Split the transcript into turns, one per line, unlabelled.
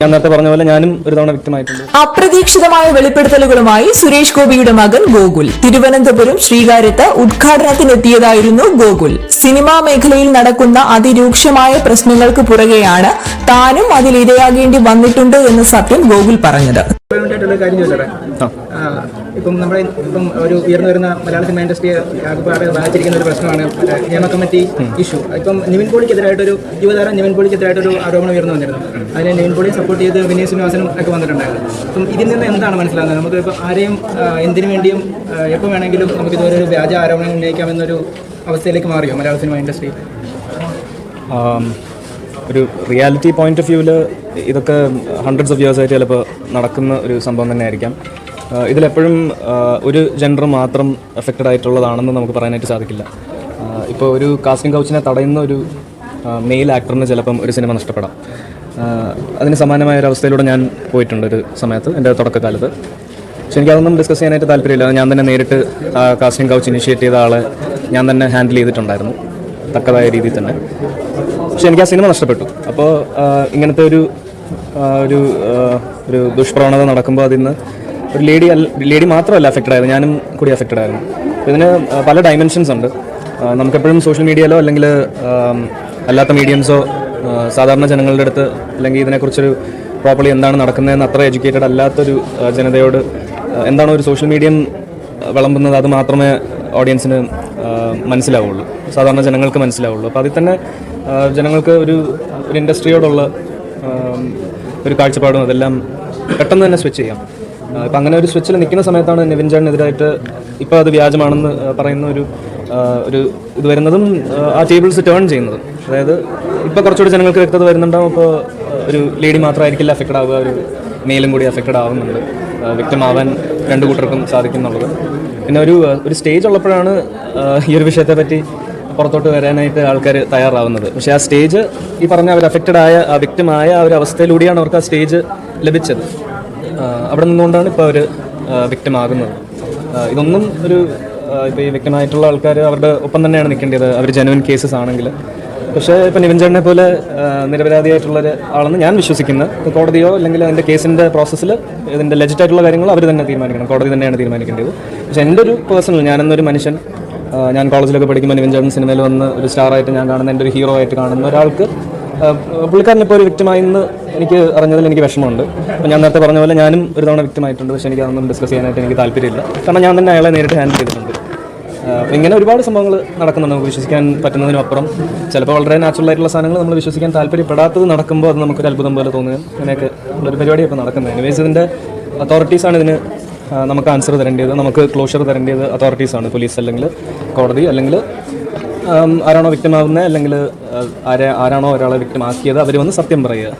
ഞാൻ നേരത്തെ പറഞ്ഞ പോലെ ഞാനും ഒരു തവണ വ്യക്തമായിട്ടുണ്ട്.
അപ്രതീക്ഷിതമായ വെളിപ്പെടുത്തലുകളുമായി സുരേഷ് ഗോപിയുടെ മകൻ ഗോകുൽ. തിരുവനന്തപുരം ശ്രീകാര്യത്ത് ഉദ്ഘാടനത്തിനെത്തിയതായിരുന്നു ഗോകുൽ. സിനിമാ മേഖലയിൽ നടക്കുന്ന അതിരൂക്ഷമായ പ്രശ്നങ്ങൾക്ക് പുറകെയാണ് താനും അതിലിരയാകേണ്ടി വന്നിട്ടുണ്ട് എന്ന് സത്യം ഗോകുൽ പറഞ്ഞത്.
ആയിട്ടുള്ള കാര്യം ചോദിച്ചോട്ടെ ഇപ്പം നമ്മുടെ ഇപ്പം ഒരു ഉയർന്നു വരുന്ന മലയാള സിനിമ ഇൻഡസ്ട്രിയെ ആകെപ്പാടെ ബാധിച്ചിരിക്കുന്ന ഒരു പ്രശ്നമാണ് നിയമ കമ്മിറ്റി ഇഷ്യൂ. ഇപ്പം നിവിൻ പോളിക്കെതിരായിട്ടൊരു യുവതാരം നിവിൻ പോളിക്കെതിരായിട്ടൊരു ആരോപണം ഉയർന്നു വന്നിരുന്നു. അതിനെ നിവിൻ പോളി സപ്പോർട്ട് ചെയ്ത് വിനീത് ശ്രീനിവാസനും ഒക്കെ വന്നിട്ടുണ്ടായിരുന്നു. അപ്പം ഇതിൽ നിന്ന് എന്താണ് മനസ്സിലാകുന്നത്? നമുക്ക് ഇപ്പം ആരെയും എന്തിനു വേണ്ടിയും എപ്പോൾ വേണമെങ്കിലും നമുക്ക് ഇതുപോലെ ഒരു വ്യാജ ആരോപണം ഉന്നയിക്കാമെന്നൊരു അവസ്ഥയിലേക്ക് മാറിയോ മലയാള സിനിമ ഇൻഡസ്ട്രി
ഒരു റിയാലിറ്റി പോയിന്റ് ഓഫ് വ്യൂവിൽ ഇതൊക്കെ ഹൺഡ്രഡ്സ് ഓഫ് ഇയേഴ്സ് ആയിട്ട് ചിലപ്പോൾ നടക്കുന്ന ഒരു സംഭവം തന്നെ ആയിരിക്കാം ഇതിലെപ്പോഴും ഒരു ജെൻഡർ മാത്രം എഫക്റ്റഡ് ആയിട്ടുള്ളതാണെന്ന് നമുക്ക് പറയാനായിട്ട് സാധിക്കില്ല. ഇപ്പോൾ ഒരു കാസ്റ്റിംഗ് കൗച്ചിനെ തടയുന്ന ഒരു മെയിൽ ആക്ടറിന് ചിലപ്പം ഒരു സിനിമ നഷ്ടപ്പെടാം. അതിന് സമാനമായ ഒരു അവസ്ഥയിലൂടെ ഞാൻ പോയിട്ടുണ്ട് ഒരു സമയത്ത് എന്റെ തുടക്കകാലത്ത്. പക്ഷെ എനിക്കതൊന്നും ഡിസ്കസ് ചെയ്യാനായിട്ട് താല്പര്യമില്ല. ഞാൻ തന്നെ നേരിട്ട് കാസ്റ്റിംഗ് കൗച്ച് ഇനിഷ്യേറ്റ് ചെയ്ത ആളെ ഞാൻ തന്നെ ഹാൻഡിൽ ചെയ്തിട്ടുണ്ടായിരുന്നു. തക്കതായ രീതിയിൽ തന്നെ. പക്ഷെ എനിക്ക് ആ സിനിമ നഷ്ടപ്പെട്ടു. അപ്പോൾ ഇങ്ങനത്തെ ഒരു ഒരു ഒരു ദുഷ്പ്രവണത നടക്കുമ്പോൾ അതിന്ന് ഒരു ലേഡി ലേഡി മാത്രമല്ല അഫക്റ്റഡ് ആയത് ഞാനും കൂടി അഫക്റ്റഡ് ആയിരുന്നു. ഇതിന് പല ഡയമെൻഷൻസ് ഉണ്ട്. നമുക്കെപ്പോഴും സോഷ്യൽ മീഡിയയിലോ അല്ലെങ്കിൽ അല്ലാത്ത മീഡിയംസോ സാധാരണ ജനങ്ങളുടെ അടുത്ത് അല്ലെങ്കിൽ ഇതിനെക്കുറിച്ചൊരു പ്രോപ്പർലി എന്താണ് നടക്കുന്നതെന്ന് അത്ര എഡ്യൂക്കേറ്റഡ് അല്ലാത്തൊരു ജനതയോട് എന്താണോ ഒരു സോഷ്യൽ മീഡിയം വിളമ്പുന്നത് അത് മാത്രമേ ഓഡിയൻസിന് മനസ്സിലാവുള്ളൂ. സാധാരണ ജനങ്ങൾക്ക് മനസ്സിലാവുള്ളൂ. അപ്പോൾ അതിൽ തന്നെ ജനങ്ങൾക്ക് ഒരു ഒരു ഇൻഡസ്ട്രിയോടുള്ള ഒരു കാഴ്ചപ്പാടും അതെല്ലാം പെട്ടെന്ന് തന്നെ സ്വിച്ച് ചെയ്യാം. ഇപ്പം അങ്ങനെ ഒരു സ്വിച്ചിൽ നിൽക്കുന്ന സമയത്താണ് നിവിൻ ചേട്ടനെതിരായിട്ട് ഇപ്പോൾ അത് വ്യാജമാണെന്ന് പറയുന്ന ഒരു ഒരു ഇത് വരുന്നതും ആ ടേബിൾസ് ടേൺ ചെയ്യുന്നതും. അതായത് ഇപ്പോൾ കുറച്ചുകൂടി ജനങ്ങൾക്ക് വ്യക്തത വരുന്നുണ്ടാവും. അപ്പോൾ ഒരു ലേഡി മാത്രമായിരിക്കില്ല അഫക്റ്റഡ് ആവുക ഒരു മെയിലും കൂടി അഫക്റ്റഡ് ആവുന്നുണ്ട്. വ്യക്തമാവാൻ രണ്ടു കൂട്ടർക്കും സാധിക്കുന്നുള്ളത്. പിന്നെ ഒരു ഒരു സ്റ്റേജ് ഉള്ളപ്പോഴാണ് ഈ ഒരു വിഷയത്തെ പറ്റി പുറത്തോട്ട് വരാനായിട്ട് ആൾക്കാർ തയ്യാറാവുന്നത്. പക്ഷേ ആ സ്റ്റേജ് ഈ പറഞ്ഞ അവർ അഫക്റ്റഡ് ആയ ആ വ്യക്തമായ ആ ഒരു അവസ്ഥയിലൂടെയാണ് അവർക്ക് ആ സ്റ്റേജ് ലഭിച്ചത്. അവിടെ നിന്നുകൊണ്ടാണ് ഇപ്പോൾ അവർ വ്യക്തമാകുന്നത്. ഇതൊന്നും ഒരു ഇപ്പോൾ ഈ വ്യക്തമായിട്ടുള്ള ആൾക്കാർ അവരുടെ ഒപ്പം തന്നെയാണ് നിൽക്കേണ്ടത്. അവർ ജനുവൻ കേസസ് ആണെങ്കിൽ. പക്ഷേ ഇപ്പം നിവിൻ പോലെ നിരപരാധിയായിട്ടുള്ളൊരു നിരപരാധിയായിട്ടുള്ള ആളെന്ന് ഞാൻ വിശ്വസിക്കുന്നത് കോടതിയോ അല്ലെങ്കിൽ അതിന്റെ കേസിന്റെ പ്രോസസ്സിൽ ഇതിന്റെ ലജിറ്റായിട്ടുള്ള കാര്യങ്ങൾ അവർ തന്നെ തീരുമാനിക്കണം. കോടതി തന്നെയാണ് തീരുമാനിക്കേണ്ടത്. പക്ഷേ എന്റെ ഒരു പേഴ്സണൽ ഞാനെന്നൊരു മനുഷ്യൻ ഞാൻ കോളേജിലൊക്കെ പഠിക്കുമ്പോൾ നിവിൻ ചേട്ടൻ സിനിമയിൽ വന്ന് ഒരു സ്റ്റാറായിട്ട് ഞാൻ കാണുന്ന എന്റെ ഒരു ഹീറോ ആയിട്ട് കാണുന്ന ഒരാൾക്ക് പുള്ളിക്കാരനിപ്പോൾ ഒരു വ്യക്തമായെന്ന് എനിക്ക് അറിഞ്ഞതിൽ എനിക്ക് വിഷമമുണ്ട്. അപ്പോൾ ഞാൻ നേരത്തെ പറഞ്ഞ പോലെ ഞാനും ഒരു തവണ വ്യക്തമായിട്ടുണ്ട് പക്ഷേ എനിക്ക് അതൊന്നും ഡിസ്കസ് ചെയ്യാനായിട്ട് എനിക്ക് താല്പര്യമില്ല. കാരണം ഞാൻ തന്നെ അയാളെ നേരിട്ട് ഹാൻഡിൽ ചെയ്തിട്ടുണ്ട്. ഇങ്ങനെ ഒരുപാട് സംഭവങ്ങൾ നടക്കുന്നുണ്ട് നമുക്ക് വിശ്വസിക്കാൻ പറ്റുന്നതിനപ്പുറം ചിലപ്പോൾ വളരെ നാച്ചുറൽ ആയിട്ടുള്ള സാധനങ്ങൾ നമ്മൾ വിശ്വസിക്കാൻ താല്പര്യപ്പെടാത്തത് നടക്കുമ്പോൾ അത് നമുക്കൊരു അത്ഭുതം പോലെ തോന്നുകയും അങ്ങനെയൊക്കെ ഒരു പരിപാടിയൊക്കെ നടക്കുന്നത് എനിവേസ് ഇതിന്റെ അതോറിറ്റീസാണ് ഇതിന് നമുക്ക് ആൻസർ തരേണ്ടത് നമുക്ക് ക്ലോഷർ തരേണ്ടത് അതോറിറ്റീസാണ് പോലീസ് അല്ലെങ്കിൽ കോടതി അല്ലെങ്കിൽ ആരാണോ ആരാണോ വ്യക്തമാകുന്നത് അല്ലെങ്കിൽ ആരെ ആരാണോ ഒരാളെ വ്യക്തമാക്കിയത് അവർ വന്ന് സത്യം പറയുക.